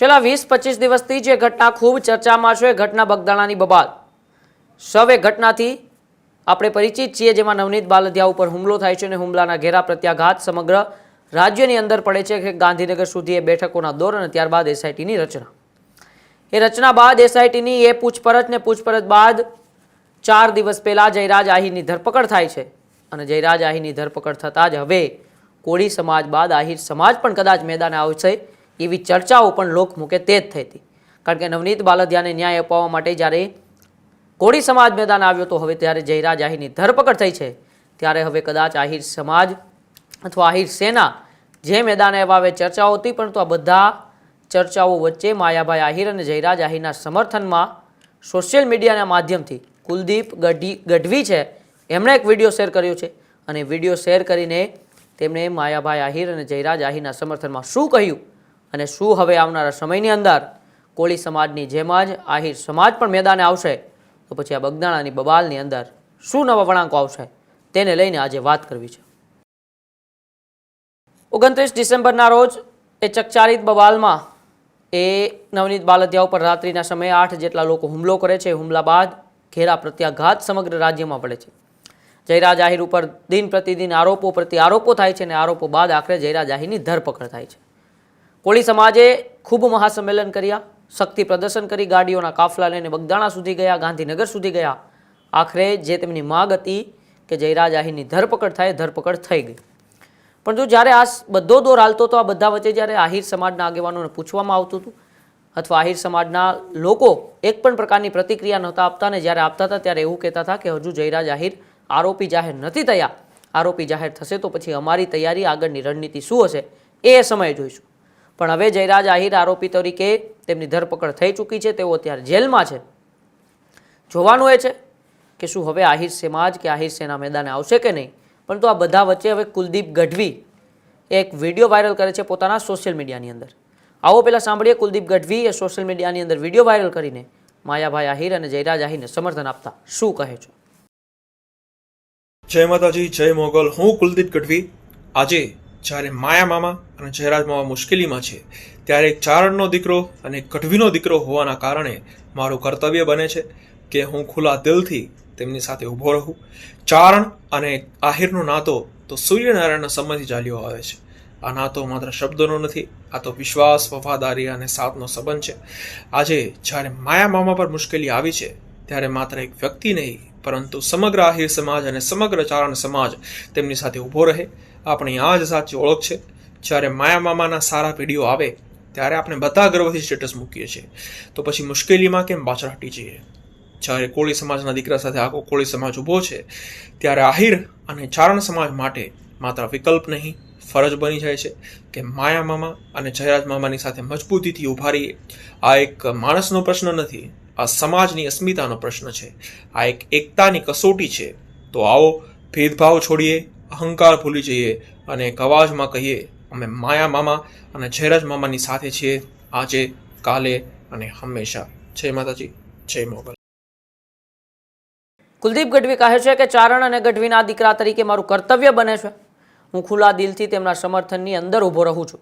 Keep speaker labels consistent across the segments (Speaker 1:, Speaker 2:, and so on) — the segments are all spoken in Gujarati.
Speaker 1: છેલ્લા વીસ પચીસ દિવસથી જે ઘટના ખૂબ ચર્ચામાં છે એ ઘટના બગદાણાની બબાલ. સૌ એ ઘટનાથી આપણે પરિચિત છીએ જેમાં નવનીત બાલધિયા ઉપર હુમલો થાય છે અને હુમલાના ઘેરા પ્રત્યાઘાત સમગ્ર રાજ્યની અંદર પડે છે કે ગાંધીનગર સુધી એ બેઠકોના દોર અને ત્યારબાદ એસઆઈટીની રચના. એ રચના બાદ એસઆઈટીની એ પૂછપરછ ને પૂછપરછ બાદ ચાર દિવસ પહેલાં જયરાજ આહિરની ધરપકડ થાય છે. અને જયરાજ આહિરની ધરપકડ થતાં જ હવે કોળી સમાજ બાદ આહિર સમાજ પણ કદાચ મેદાને આવશે. એવી ચર્ચાઓ પણ લોકમુખે જ થઈ હતી. કારણ કે નવનીત બાલદિયાને ન્યાય અપાવવા માટે જ્યારે કોળી સમાજ મેદાન આવ્યો તો હવે ત્યારે જયરાજ આહિરની ધરપકડ થઈ છે. ત્યારે હવે કદાચ આહિર સમાજ અથવા આહિર સેના જે મેદાને હવે ચર્ચાઓ હતી, પરંતુ આ બધા ચર્ચાઓ વચ્ચે માયાભાઈ આહિર અને જયરાજ આહિરના સમર્થનમાં સોશિયલ મીડિયાના માધ્યમથી કુલદીપ ગઢી ગઢવી છે, એમણે એક વીડિયો શેર કર્યો છે. અને વીડિયો શેર કરીને તેમણે માયાભાઈ આહિર અને જયરાજ આહિરના સમર્થનમાં શું કહ્યું? અને શું હવે આવનારા સમયની અંદર કોળી સમાજની જેમ જ આહિર સમાજ પણ મેદાને આવશે, તો પછી આ બગદાણાની બબાલની અંદર શું નવા વળાંકો આવશે તેને લઈને આજે વાત કરવી છે. ઓગણત્રીસ ડિસેમ્બરના રોજ એ ચકચારિત બબાલમાં એ નવનીત બાલદિયા ઉપર રાત્રિના સમયે આઠ જેટલા લોકો હુમલો કરે છે. હુમલા બાદ ઘેરા પ્રત્યાઘાત સમગ્ર રાજ્યમાં પડે છે. જયરાજ આહિર ઉપર દિન પ્રતિદિન આરોપો પ્રતિ આરોપો થાય છે અને આરોપો બાદ આખરે જયરાજ આહિરની ધરપકડ થાય છે. કોળી સમાજે ખૂબ મહાસંમેલન કર્યા, શક્તિ પ્રદર્શન કરી, ગાડીઓના કાફલા લઈને બગદાણા સુધી ગયા, ગાંધીનગર સુધી ગયા. આખરે જે તેમની માગ હતી કે જયરાજ આહિરની ધરપકડ થાય, ધરપકડ થઈ ગઈ. પણ જો જ્યારે આ બધો દોર હાલતો તો આ બધા વચ્ચે જ્યારે આહિર સમાજના આગેવાનોને પૂછવામાં આવતું હતું, અથવા આહિર સમાજના લોકો એક પણ પ્રકારની પ્રતિક્રિયા નહોતા આપતા ને જ્યારે આપતા હતા ત્યારે એવું કહેતા હતા કે હજુ જયરાજ આહિર આરોપી જાહેર નથી થયા. આરોપી જાહેર થશે તો પછી અમારી તૈયારી આગળની રણનીતિ શું હશે? એ સમયે જોઈશું. પણ હવે જયરાજ આહિર આરોપી તરીકે તેમની ધરપકડ થઈ ચૂકી છે. તેઓ અત્યારે જેલમાં છે. જોવાનું એ છે કે શું હવે આહિર સમાજ કે આહિર સેના મેદાને આવશે કે નહીં? પરંતુ આ બધા વચ્ચે હવે કુલદીપ ગઢવી એક વીડિયો વાયરલ કરે છે પોતાના સોશિયલ મીડિયાની અંદર. આવો પહેલાં સાંભળીએ કુલદીપ ગઢવી એ સોશિયલ મીડિયાની અંદર વીડિયો વાયરલ કરીને માયાભાઈ આહિર અને જયરાજ આહિરને સમર્થન આપતા શું કહે છે?
Speaker 2: જય માતાજી, જય મોગલ. હું કુલદીપ ગઢવી. આજે જ્યારે માયા મામા અને જયરાજ મામા મુશ્કેલીમાં છે, ત્યારે ચારણનો દીકરો અને ગઢવીનો દીકરો હોવાના કારણે મારું કર્તવ્ય બને છે કે હું ખુલ્લા દિલથી તેમની સાથે ઊભો રહું. ચારણ અને આહિરનો નાતો તો સૂર્યનારાયણના સંબંધથી ચાલ્યો આવે છે. આ નાતો માત્ર શબ્દોનો નથી, આ તો વિશ્વાસ, વફાદારી અને સાથનો સંબંધ છે. આજે જ્યારે માયા મામા પર મુશ્કેલી આવી છે ત્યારે માત્ર એક વ્યક્તિ નહીં, પરંતુ સમગ્ર આહિર સમાજ અને સમગ્ર ચારણ સમાજ તેમની સાથે ઊભો રહે. આપણી આ જ સાચી ઓળખ છે, જ્યારે માયા મામાના સારા વીડિયો આવે, ત્યારે આપણે બધા ગર્વથી સ્ટેટસ મૂકીએ છીએ. તો પછી મુશ્કેલીમાં કેમ પાછળ હટી જઈએ? જ્યારે કોળી સમાજના દીકરા સાથે આખો કોળી સમાજ ઊભો છે, ત્યારે આહિર અને ચારણ સમાજ માટે માત્ર વિકલ્પ નહીં ફરજ બની જાય છે કે માયા મામા અને જયરાજ મામાની સાથે મજબૂતીથી ઊભા રહીએ. આ એક માણસનો પ્રશ્ન નથી, આ સમાજની અસ્મિતાનો પ્રશ્ન છે. આ એક એકતાની કસોટી છે. તો આવો ભેદભાવ છોડીએ, અહંકાર ભૂલી જઈએ અને એક અવાજમાં કહીએ, અમે માયા મામા અને જયરાજ મામાની સાથે છીએ આજે, કાલે અને હંમેશા. જય માતાજી, જય મોગલ.
Speaker 1: કુલદીપ ગઢવી કહે છે કે ચારણ અને ગઢવીના દીકરા તરીકે મારું કર્તવ્ય બને છે. હું ખુલ્લા દિલથી તેમના સમર્થનની અંદર ઊભો રહું છું.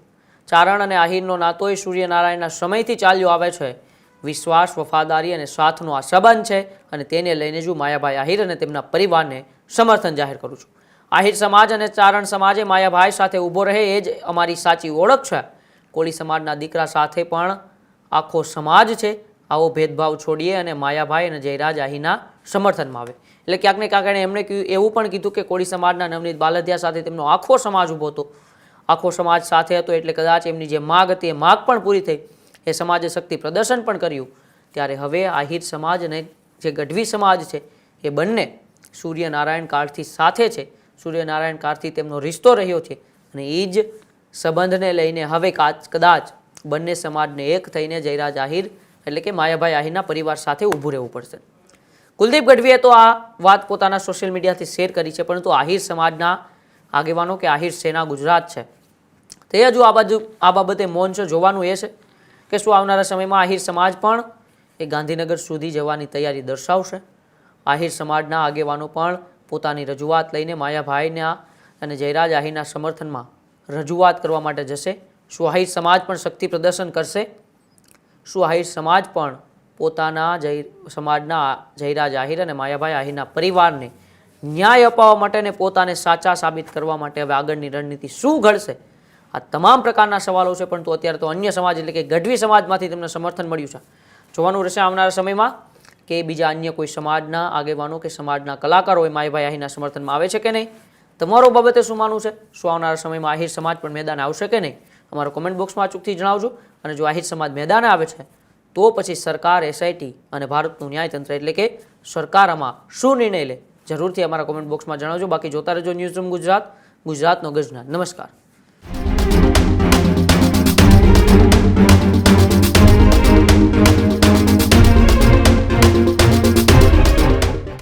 Speaker 1: ચારણ અને આહિરનો નાતો એ સૂર્યનારાયણના સમયથી ચાલ્યો આવે છે. વિશ્વાસ, વફાદારી અને સાથનો આ સંબંધ છે અને તેને લઈને જ માયાભાઈ આહિર અને તેમના પરિવારને સમર્થન જાહેર કરું છું. આહિર સમાજ અને ચારણ સમાજે માયાભાઈ સાથે ઊભો રહે એ જ અમારી સાચી ઓળખ છે. કોળી સમાજના દીકરા સાથે પણ આખો સમાજ છે. આવો ભેદભાવ છોડીએ અને માયાભાઈ અને જયરાજ આહીના સમર્થનમાં આવે. એટલે ક્યાંક ને ક્યાંક એમણે કહ્યું એવું પણ કીધું કે કોળી સમાજના નવનીત બાલધિયા સાથે તેમનો આખો સમાજ ઊભો હતો. આખો સમાજ સાથે હતો એટલે કદાચ એમની જે માગ હતી, એ માગ પણ પૂરી થઈ. એ સમાજે શક્તિ પ્રદર્શન પણ કર્યું. ત્યારે હવે આહિર સમાજ અને જે ગઢવી સમાજ છે, એ બંને સૂર્યનારાયણ કાળથી સાથે છે. સૂર્યનારાયણ કાળથી તેમનો રિશ્તો રહ્યો છે અને એ જ સંબંધને લઈને હવે કાચ, કદાચ બંને સમાજને એક થઈને જયરાજ આહિર એટલે કે માયાભાઈ આહિરના પરિવાર સાથે ઊભું રહેવું પડશે. કુલદીપ ગઢવીએ તો આ વાત પોતાના સોશિયલ મીડિયાથી શેર કરી છે, પરંતુ આહિર સમાજના આગેવાનો કે આહિર સેના ગુજરાત છે. તે હજુ આ બાજુ, આ બાબતે મૌન છે, જોવાનું એ છે કે શું આવનારા સમયમાં આહિર સમાજ પણ એ ગાંધીનગર સુધી જવાની તૈયારી દર્શાવશે. આહિર સમાજના આગેવાનો પણ પોતાની રજૂઆત લઈને માયાભાઈના અને જયરાજ આહિરના સમર્થનમાં રજૂઆત કરવા માટે જશે. શું આહિર સમાજ પણ શક્તિ પ્રદર્શન કરશે? શું આહિર સમાજ પણ પોતાના જય, સમાજના જહીરા જાહિર અને માયાભાઈ આહિરના પરિવારને ન્યાય અપાવવા માટે અને પોતાને સાચા સાબિત કરવા માટે હવે આગળની રણનીતિ શું ઘડશે? આ તમામ પ્રકારના સવાલો છે, પરંતુ અત્યારે તો અન્ય સમાજ એટલે કે ગઢવી સમાજમાંથી તેમને સમર્થન મળ્યું છે. જોવાનું રહેશે આવનારા સમયમાં કે બીજા અન્ય કોઈ સમાજના આગેવાનો કે સમાજના કલાકારો એ માયભાઈ આહિરના સમર્થનમાં આવે છે કે નહીં? તમારો બાબતે શું માનવું છે? શું આવનારા સમયમાં આહિર સમાજ પણ મેદાન આવશે કે નહીં? અમારો કોમેન્ટ બોક્સમાં અચૂકથી જણાવજો. અને જો આહિર સમાજ મેદાને આવે છે, તો પછી સરકાર એસઆઈટી અને ભારતનું ન્યાયતંત્ર એટલે કે સરકાર આમાં શું નિર્ણય લે, જરૂરથી અમારા કોમેન્ટ બોક્સમાં જણાવજો. બાકી જોતા રહેજો ન્યૂઝ રૂમ ગુજરાત. ગુજરાતનો ગજના. નમસ્કાર.